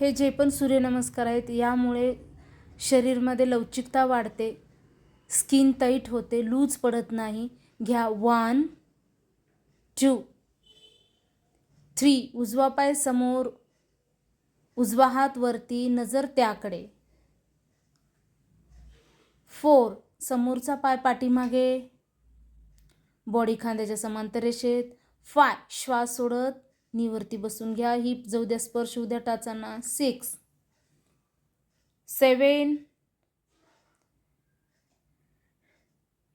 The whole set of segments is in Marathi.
हे जे पण सूर्यनमस्कार आहेत यामुळे शरीरमध्ये लवचिकता वाढते स्किन टाईट होते लूज पडत नाही. घ्या वन टू थ्री. उजवा पाय समोर उजवा हात वरती नजर त्याकडे. फोर. समोरचा पाय पाठीमागे. बॉडी खांद्याच्या समांतर रेषेत फाय. श्वास सोडत. नीवरती बसून घ्या. हिप जाऊ द्या स्पर्श उद्या टाचांना. सिक्स सेवन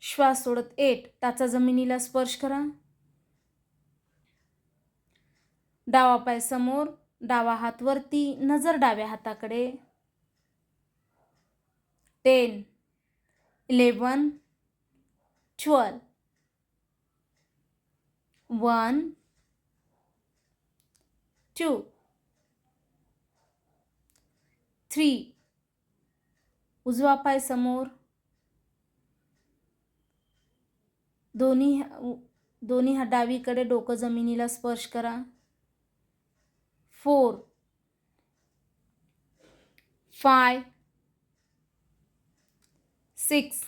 श्वास सोडत. एट टाचा जमिनीला स्पर्श करा. डावा पाय समोर डावा हात वरती नजर डाव्या हाताकडे. Ten eleven twelve one two, three उजवा पाय समोर. दोन्ही दोन्ही हा डावीकडे डोकं जमिनीला स्पर्श करा. Four five six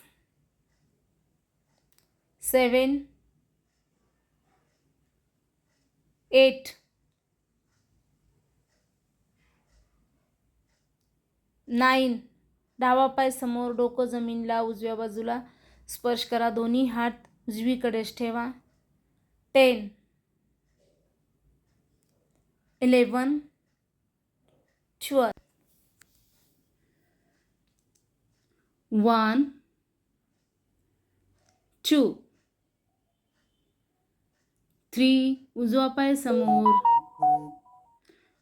seven eight nine. डावा पाय समोर डोकं जमीनला उजव्या बाजूला. स्पर्श करा दोन्ही हात उजवीकडेच ठेवा. Ten. Eleven twelve. One. Two. Three. उजवा पाय समोर.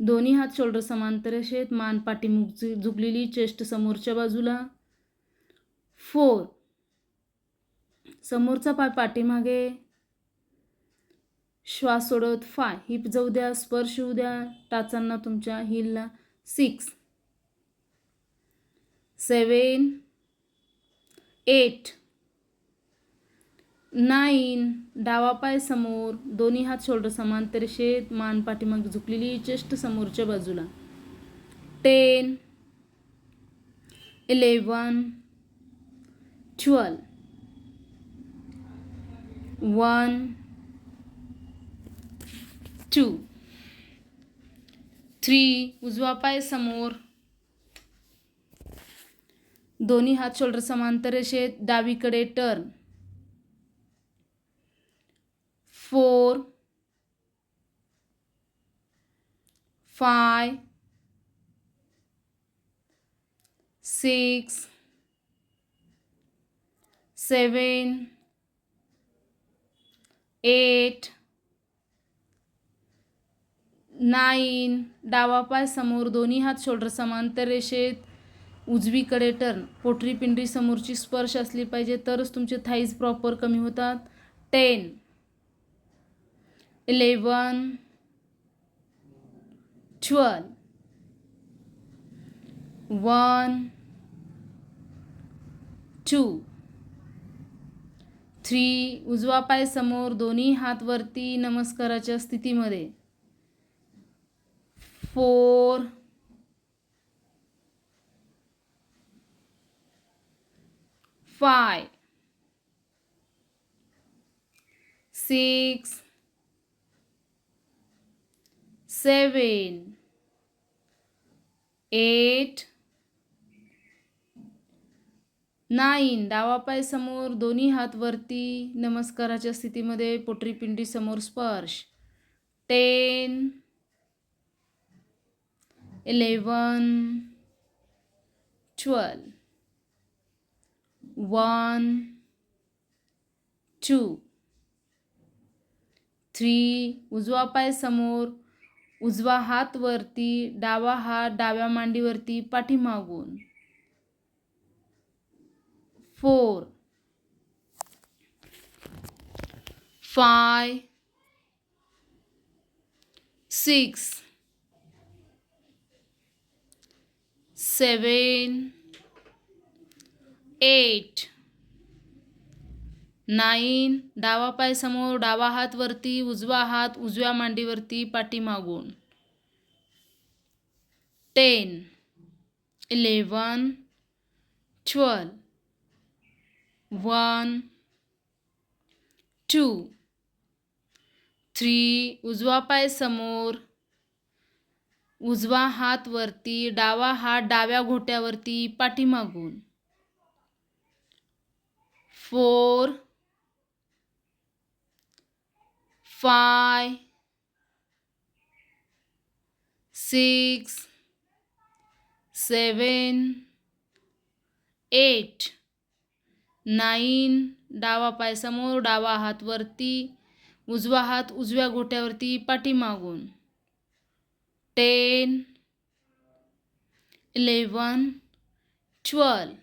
दोन्ही हात शोल्डर समांतर असेत मान पाठीमुख झुकलेली चेस्ट समोरच्या बाजूला. फोर समोरचा पाय पाठीमागे. श्वास सोडत फाय हिप जाऊ द्या स्पर्श होऊ द्या टाचांना तुमच्या हिलला सिक्स सेवन एट नाईन डावा पाय समोर दोन्ही हात शोल्डर समांतर शेत मान पाठीमाग झुकलेली चेस्ट समोरच्या बाजूला. Ten eleven twelve one two three उजवा पाय समोर. दोन्ही हात शोल्डर समांतर रेषेत डावीकडे turn four five six seven eight nine डावा पाय समोर दोन्ही हात शोल्डर समांतर रेषेत. उजवीकडे टर्न पोटरी पिंडरी समोरची स्पर्श असली पाहिजे तरच तुमचे थाईज प्रॉपर कमी होतात. Ten eleven twelve one two three उजवा पाय समोर दोन्ही हात वरती नमस्काराच्या स्थितीमध्ये. Four five six seven, eight nine. डावा पाय समोर दोन्ही हात वरती नमस्काराच्या स्थितीमध्ये पोटरीपिंडी समोर स्पर्श. Ten eleven twelve. One two. Three. उजवा पाय समोर उजवा हात वरती डावा हात डाव्या मांडीवरती पाठीमागून. Four five six seven eight nine डावा पाय समोर डावा हात वरती उजवा हात उजव्या मांडीवरती पाठीमागून. Ten eleven twelve one two three उजवा पाय समोर उजवा हात वरती डावा हात डाव्या घोट्यावरती पाठीमागून. Four five six seven eight nine डावा पाय समोर डावा हात वरती उजवा हात उजव्या घोट्यावरती पाठीमागून. Ten eleven twelve.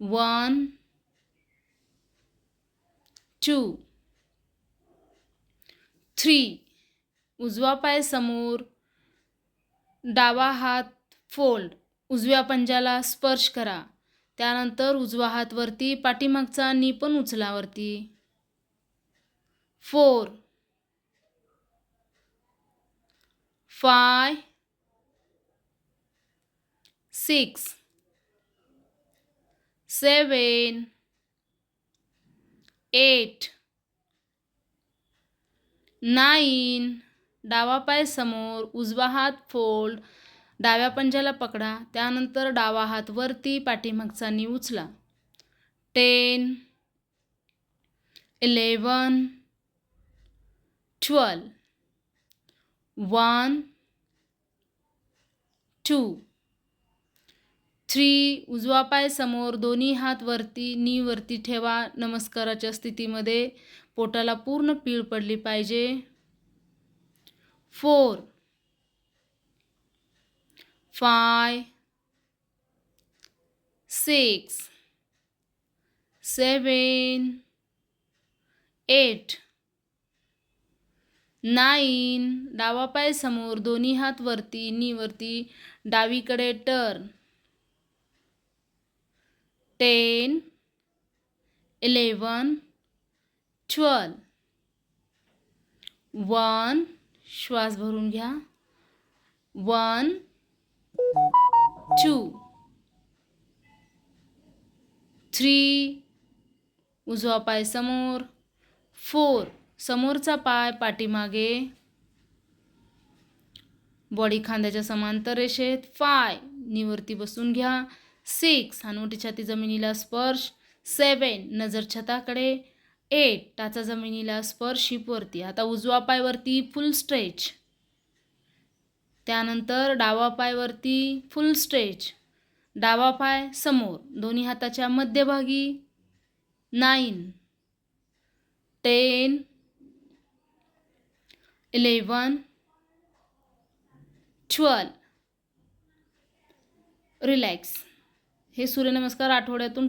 One two. Three. उजवा पाय समोर. डावा हात फोल्ड. उजव्या पंजाला स्पर्श करा. त्यानंतर उजवा हात वरती पाठीमागचा नी पण उचलावरती. Four. Five. Six. Seven eight. Nine. डावा पाय समोर उजवा हात फोल्ड. डाव्या पंजाला पकडा त्यानंतर डावा हात वरती पाठीमागचा नी उचला. Ten. Eleven twelve. One. Two. Three उजवा पाय समोर दोन्ही हात वरती नी वरती ठेवा. नमस्काराच्या स्थितीमध्ये पोटाला पूर्ण पीळ पडली पाहिजे. Four five six seven eight nine. डावा पाय समोर दोन्ही हात वरती नी वरती डावीकडे turn. Ten eleven twelve one श्वास भरून घ्या. वन टू थ्री उजवा पाय समोर. फोर समोरचा पाय पाठीमागे. बॉडी खांद्याच्या समांतर रेषेत. फाय निवरती बसून घ्या. सिक्स हानवटी छाती जमिनीला स्पर्श. सेवन नजर छताकडे. एट टाचा जमिनीला स्पर्श हिपवरती आता उजवा पायवरती फुल स्ट्रेच. त्यानंतर डावा पायवरती फुल स्ट्रेच. डावा पाय समोर. दोन्ही हाताच्या मध्यभागी. Nine. Ten. Eleven twelve. Relax. हे सूर्यनमस्कार आठवड्यातून